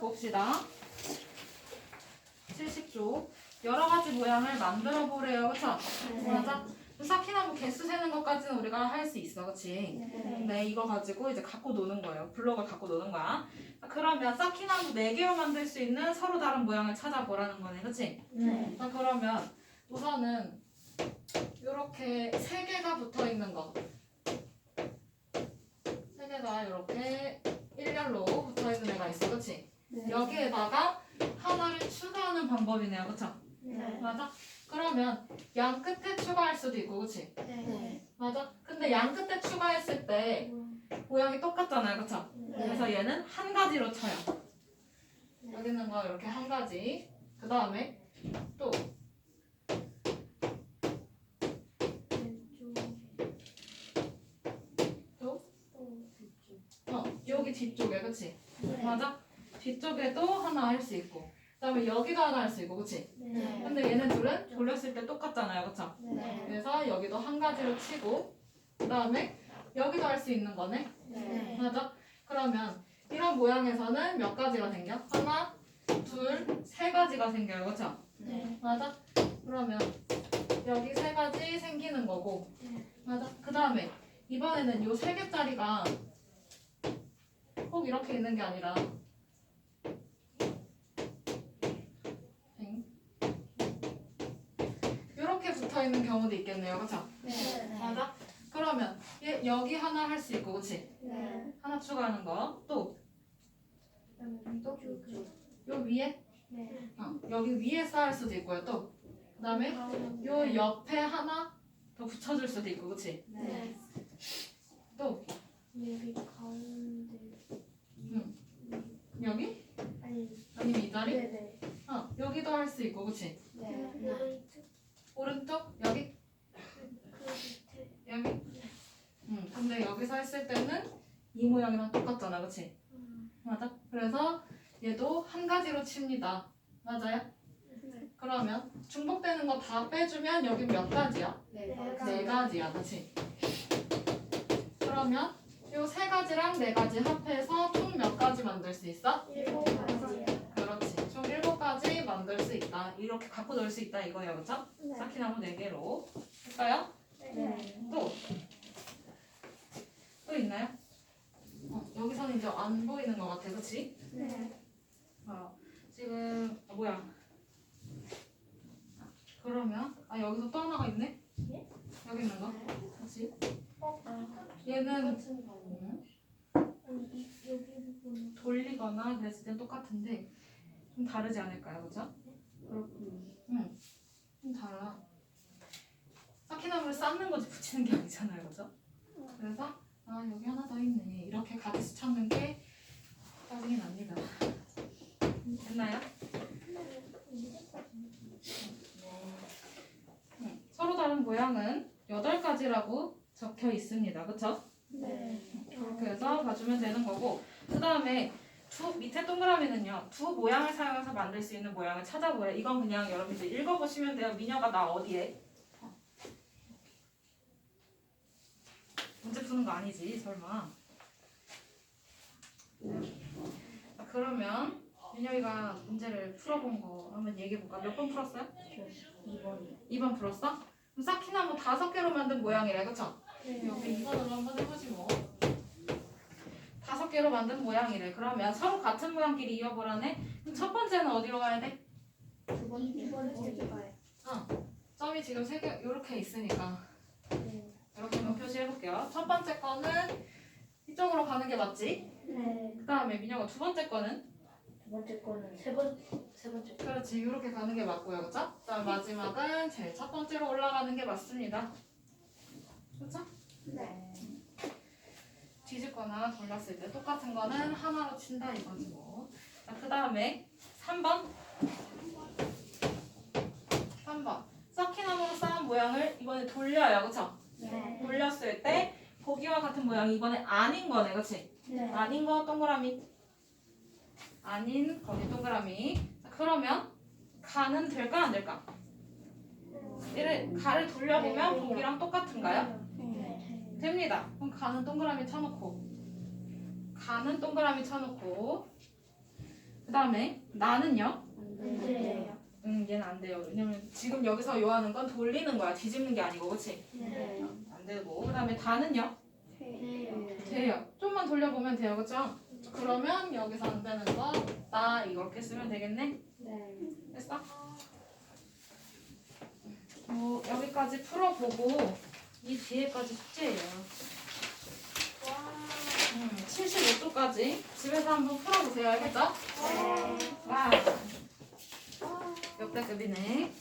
봅시다. 70쪽. 여러 가지 모양을 만들어 보래요. 그쵸? 맞아. 사키나무 개수 세는 것까지는 우리가 할 수 있어. 그치? 근데 이거 가지고 이제 갖고 노는 거예요. 블록을 갖고 노는 거야. 그러면 사키나무 4개로 만들 수 있는 서로 다른 모양을 찾아보라는 거네. 그치? 네. 자, 그러면 우선은 이렇게 세 개가 붙어 있는 거. 세 개가 이렇게 일렬로 붙어 있는 애가 있어. 그치? 여기에다가 하나를 추가하는 방법이네요. 그쵸? 맞아? 그러면 양 끝에 추가할 수도 있고, 그치? 맞아? 근데 양 끝에 추가했을 때 모양이 똑같잖아요. 그쵸? 그래서 얘는 한 가지로 쳐요. 여기 있는 거 이렇게 한 가지. 그 다음에 또 어, 여기 뒤쪽에, 그치? 맞아? 뒤쪽에도 하나 할 수 있고, 그 다음에 여기도 하나 할 수 있고, 그치? 근데 얘네 둘은 돌렸을 때 똑같잖아요, 그쵸? 그래서 여기도 한 가지로 치고, 그 다음에 여기도 할 수 있는 거네? 맞아? 그러면 이런 모양에서는 몇 가지가 생겨? 하나, 둘, 세 가지가 생겨요, 그쵸? 맞아? 그러면 여기 세 가지 생기는 거고, 맞아? 그 다음에 이번에는 요 세 개짜리가 꼭 이렇게 있는 게 아니라 이렇게 붙어 있는 경우도 있겠네요, 그쵸? 맞아? 그러면 얘 여기 하나 할 수 있고, 그치? 하나 추가하는 거. 또, 요 위에? 어, 여기 위에 쌓을 수도 있고요, 또. 그 다음에 요 옆에 하나 더 붙여줄 수도 있고, 그치? 또, 여기 가운데 여기? 아니 아니면 이 자리? 네네 어, 여기도 할 수 있고, 그치? 네 오른쪽? 여기? 그 밑에 여기? 응, 근데 여기서 했을 때는 이 모양이랑 똑같잖아, 그치? 맞아? 그래서 얘도 한 가지로 칩니다. 맞아요? 그러면 중복되는 거 다 빼주면 여기 몇 가지야? 네 네 가지야, 그치? 그러면 요 세 가지랑 네 가지 합해서 총 몇 가지 만들 수 있어? 일곱 가지요 그렇지. 총 일곱 가지 만들 수 있다. 이렇게 갖고 놀 수 있다 이거예요, 그쵸? 사키나무 네 개로. 할까요? 네 또? 또 있나요? 어, 여기서는 이제 안 보이는 것 같아, 그치? 네 어, 지금, 아, 뭐야. 아, 그러면, 아, 여기서 또 하나가 있네? 예? 여기 있는 거? 그치? 어? 얘는 같은 거 음, 아니 이 여기 부분 돌리거나 그랬을 땐 똑같은데, 좀 다르지 않을까요, 그죠? 그렇군요 응. 좀 달라. 사키나무를 쌓는 거지 붙이는 게 아니잖아요, 그죠? 그래서, 아, 여기 하나 더 있네. 이렇게 같이 찾는 게 짜증이 납니다. 됐나요? 응. 서로 모양은 8가지라고 적혀 있습니다. 그쵸? 네 이렇게 해서 봐주면 되는 거고 그 다음에 두 밑에 동그라미는요 두 모양을 사용해서 만들 수 있는 모양을 찾아보래 이건 그냥 여러분들 읽어보시면 돼요 미녀가 나 어디에 어. 문제 푸는 거 아니지 설마 자, 그러면 민혁이가 문제를 풀어본 거 한번 얘기해볼까? 몇 번 풀었어요? 2번이요 2번 풀었어? 그럼 사키나무 다섯 개로 만든 모양이래 그쵸? 네 여기 이번으로 한번 해보지 뭐. 다섯 개로 만든 모양이래. 그러면 서로 같은 모양끼리 이어보라네. 그럼 첫 번째는 어디로 가야 돼? 두 번째 가요 점이 지금 세개 이렇게 있으니까 네 이렇게 한번 표시해볼게요. 첫 번째 거는 이쪽으로 가는 게 맞지? 네. 그 다음에 민혁아 두 번째 거는 두 번째 거는 세 번, 세 번째 거. 그렇지 이렇게 가는 게 맞고요, 그렇죠? 자 마지막은 제일 첫 번째로 올라가는 게 맞습니다. 그렇죠? 네. 뒤집거나 돌렸을 때 똑같은 거는 하나로 친다 이거지 뭐. 자, 그 다음에 3번. 3번. 서키나무로 쌓은 모양을 이번에 돌려요. 그쵸? 네. 돌렸을 때 보기와 같은 모양이 이번에 아닌 거네. 그치? 네. 아닌 거 동그라미. 아닌 거기 동그라미. 자, 그러면 가는 될까 안 될까? 얘를 가를 돌려보면 보기랑 똑같은가요? 네. 됩니다. 그럼 가는 동그라미 쳐놓고 가는 동그라미 쳐놓고 그그 다음에 나는요? 안 돼요. 음 얘는 안 돼요. 왜냐면 지금 여기서 요 하는 건 돌리는 거야. 뒤집는 게 아니고 그치? 네. 안 되고 그 다음에 다는요? 돼요. 돼요. 좀만 돌려보면 돼요. 그쵸? 그러면 여기서 안 되는 이렇게 쓰면 되겠네? 네. 됐어? 어, 여기까지 풀어보고 이 뒤에까지 숙제예요. 음, 75쪽까지 집에서 한번 풀어보세요. 알겠죠? 와. 역대급이네.